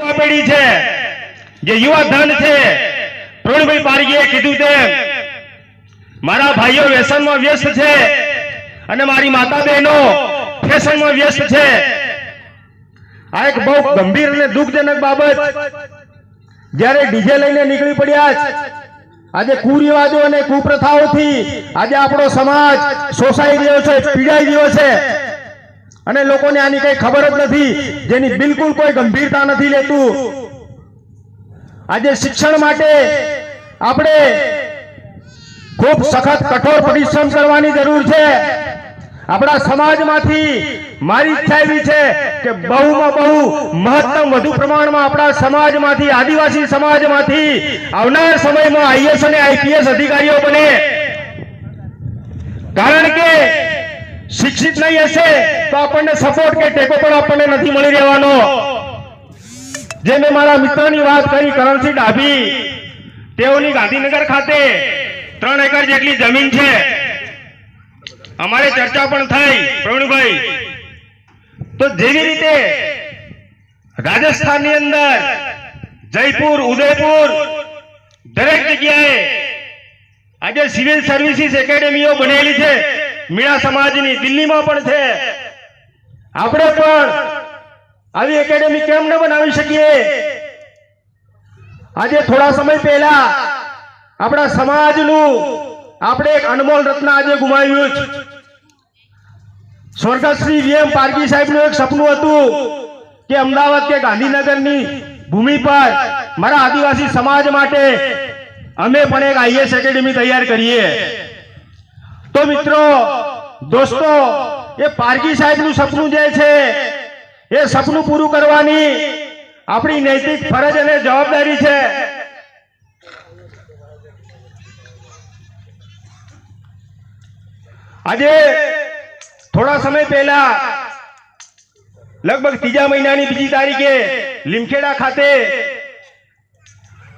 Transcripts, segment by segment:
પેઢી છે, જે યુવા ધન છે. પ્રવીણભાઈ પારગીએ કીધું તેમ, મારા ભાઈઓ વ્યસનમાં વ્યસ્ત છે અને મારી માતા બહેનો ફેશનમાં વ્યસ્ત છે. આ એક બહુ ગંભીર અને દુઃખજનક બાબત. જ્યારે ડીજે લઈને નીકળી પડ્યા આજે કુરિવાજો અને કુપ્રથાઓથી આજે આપણો સમાજ શોષાઈ રહ્યો છે, પીડાઈ રહ્યો છે. અને લોકોને આની કઈ ખબર જ નથી, જેની બિલકુલ કોઈ ગંભીરતા નથી લેતું. આજે શિક્ષણ માટે આપણે ખૂબ સખત કઠોર પરિશ્રમ કરવાની જરૂર છે. આપણા સમાજમાંથી મારી ઈચ્છા એવી છે કે બહુમાં બહુ મહત્તમ વધુ પ્રમાણમાં આપણા સમાજમાંથી, આદિવાસી સમાજમાંથી આવનાર સમયમાં આઈએસ અને આઈપીએસ અધિકારીઓ બને. કારણ કે શિક્ષિત નહીં હશે તો આપણને સપોર્ટ કે ટેકો પણ આપણને નથી મળી રહેવાનો. જે મેં મારા મિત્રની વાત કરી કરણસિંહ ડાભી, તેઓની ગાંધીનગર ખાતે ત્રણ એકર જેટલી જમીન છે. અમારે ચર્ચા પણ થઈ, પ્રવીણભાઈ. તો જેવી રીતે રાજસ્થાનની અંદર જયપુર, ઉદયપુર, દરેક જગ્યાએ આજે સિવિલ સર્વિસીસ એકેડેમીઓ બનેલી છે. મીણા સમાજની દિલ્હીમાં પણ છે. આપણે પણ આવી એકેડેમી કેમ ન બનાવી શકીએ? આજે થોડા સમય પહેલા આપણા સમાજનું આપણે એક અનમોલ રત્ન આજે ગુમાવ્યું છે. શ્રી વીએમ પારગી સાહેબનું એક સપનું હતું કે અમદાવાદ કે ગાંધીનગરની ભૂમિ પર મારા આદિવાસી સમાજ માટે અમે પણ એક આઈએસ એકેડેમી તૈયાર કરીએ. તો મિત્રો, દોસ્તો, એ પારગી સાહેબનું સપનું જે છે, એ સપનું પૂરું કરવાની આપણી નૈતિક ફરજ અને જવાબદારી છે. આજે થોડા સમય પહેલા, લગભગ ત્રીજા મહિનાની બીજી તારીખે, લીમખેડા ખાતે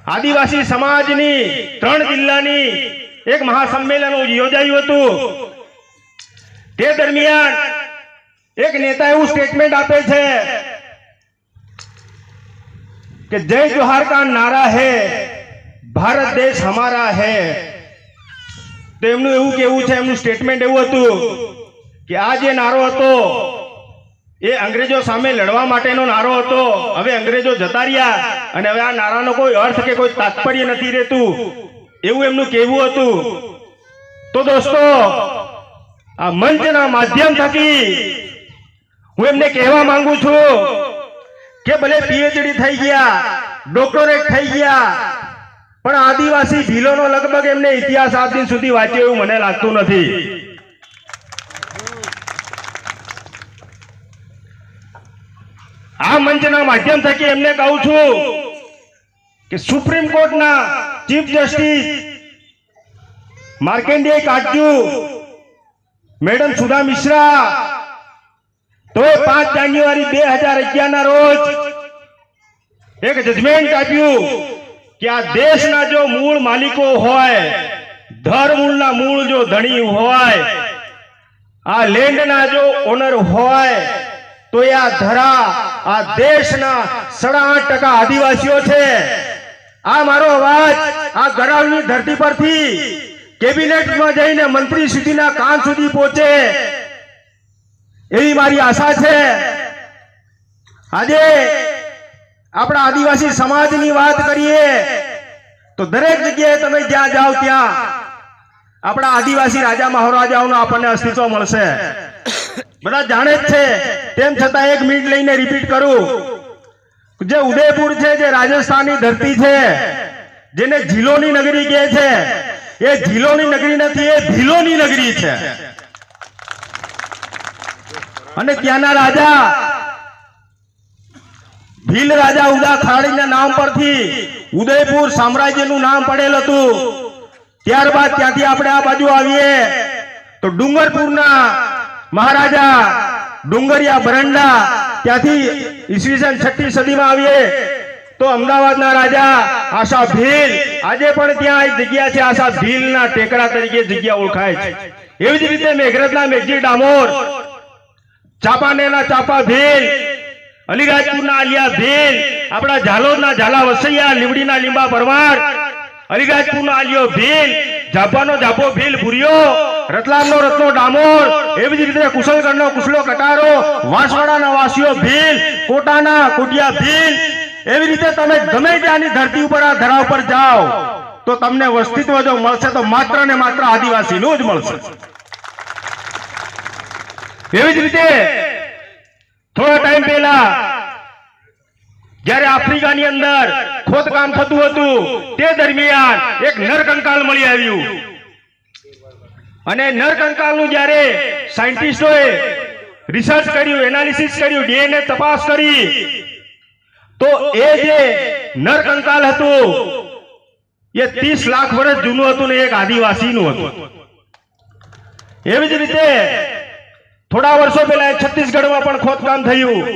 આદિવાસી સમાજની ત્રણ જિલ્લાની એક મહાસંમેલન યોજાયું હતું. તે દરમિયાન એક નેતા એવું સ્ટેટમેન્ટ આપે છે કે જય જોહાર કા નારા હે, ભારત દેશ હમારા હે. તો એમનું એવું કેવું છે, એમનું સ્ટેટમેન્ટ એવું હતું કે આ જે નારો હતો, એ અંગ્રેજો સામે લડવા માટેનો નારો હતો. હવે અંગ્રેજો જતા રહ્યા અને હવે આ નારાનો કોઈ અર્થ કે કોઈ તાત્પર્ય નથી રહેતું. એવું એમનું કહેવું હતું. તો દોસ્તો, આ મંચના માધ્યમ થકી હું એમને કહેવા માંગુ છું કે ભલે પીએચડી થઈ ગયા ડોક્ટરેટ થઈ ગયા, પણ આદિવાસી ભીલોનો લગભગ એમને ઇતિહાસ આજ દિન સુધી વાંચ્યો એવું મને લાગતું નથી. આ મંચના માધ્યમ થકી એમને કહું છું કે સુપ્રીમ કોર્ટના chief justice Markandeya Katju madam Sudha Mishra તો પાંચ જાન્યુઆરી બે હજાર અગિયાર રોજ એક જજમેન્ટ આપ્યું કે આ દેશના જો મૂળ માલિકો હોય, ધરમૂળના મૂળ જો ધણી હોય, આ લેન્ડના જો ઓનર હોય, તો એ આ ધરા, આ દેશના સાડા આઠ ટકા આદિવાસીઓ છે. આ મારો અવાજ, આ ગરાવની ધરતી પરથી કેબિનેટમાં જઈને મંત્રી સુધીના કાન સુધી પહોંચે. એવી મારી આશા છે. આજે આપણા આદિવાસી સમાજની વાત કરીએ, તો દરેક જગ્યાએ તમે જ્યાં જાઓ ત્યાં આપણા આદિવાસી રાજા મહારાજાઓનું આપણને અસ્તિત્વ મળશે. બધા જાણે જ છે, તેમ છતાં એક મિનિટ લઈને રિપીટ કરું. જે ઉદયપુર છે, જે રાજસ્થાનની ધરતી છે, જેને ઝીલોની નગરી કહે છે, એ ઝીલોની નગરી નથી, એ ભીલોની નગરી છે. અને ત્યાંના રાજા, ભીલ રાજા ઉદા ખાડીના નામ પરથી ઉદયપુર સામ્રાજ્યનું નામ પડેલ હતું. ત્યારબાદ ત્યાંથી આપણે આ બાજુ આવીએ. તો ડુંગરપુરના મહારાજા ડુંગરિયા બરંડા ત્યાંથી ઈસવીસન છઠ્ઠી સદીમાં આવીએ તો અમદાવાદના રાજા આશા ભીલ, આજે પણ ત્યાં જગ્યા છે આશા ભીલના ટેકરા તરીકે જગ્યા ઓળખાય છે. એવી જ રીતે મેઘરજના મેઘજી ડામોર, ચાપાનેરના ચાપા ભીલ, અલીરાજપુરના આલિયા ભીલ, આપણા ઝાલોદના ઝાલા વસૈયા લીમડીના લીંબા પરમાર, અલીરાજપુરના આલિયો ભીલ જાપાનો ઝાપો ભીલ ભૂરિયો રતલામનો રત્નો ડામોર. એવી જ રીતે કુશલગઢનો કુશલો કટારો. વાંસવાડાના વાસીઓ ભીલ, કોટાના કોટિયા ભીલ. એવી રીતે તમે ગમે ત્યાંની ધરતી ઉપર આ ધરા ઉપર જાઓ, તો તમને વસ્તીત્વ જો મળશે, તો માત્ર ને માત્ર આદિવાસીનું જ મળશે. એવી જ રીતે થોડા ટાઈમ પહેલા જ્યારે આફ્રિકાની અંદર ખોદકામ થતું હતું, તે દરમિયાન એક નરકંકાલ મળી આવ્યું. અને નરકંકાલનું જ્યારે સાયન્ટિસ્ટોએ રિસર્ચ કર્યું, એનાલિસિસ કર્યું, ડીએનએ તપાસ કરી, તો એ જે નરકંકાલ હતું, એ 30 લાખ વર્ષ જૂનું હતું ને એક આદિવાસીનું હતું. એવી જ રીતે થોડા વર્ષો પહેલા છત્તીસગઢમાં પણ ખોદકામ થયું.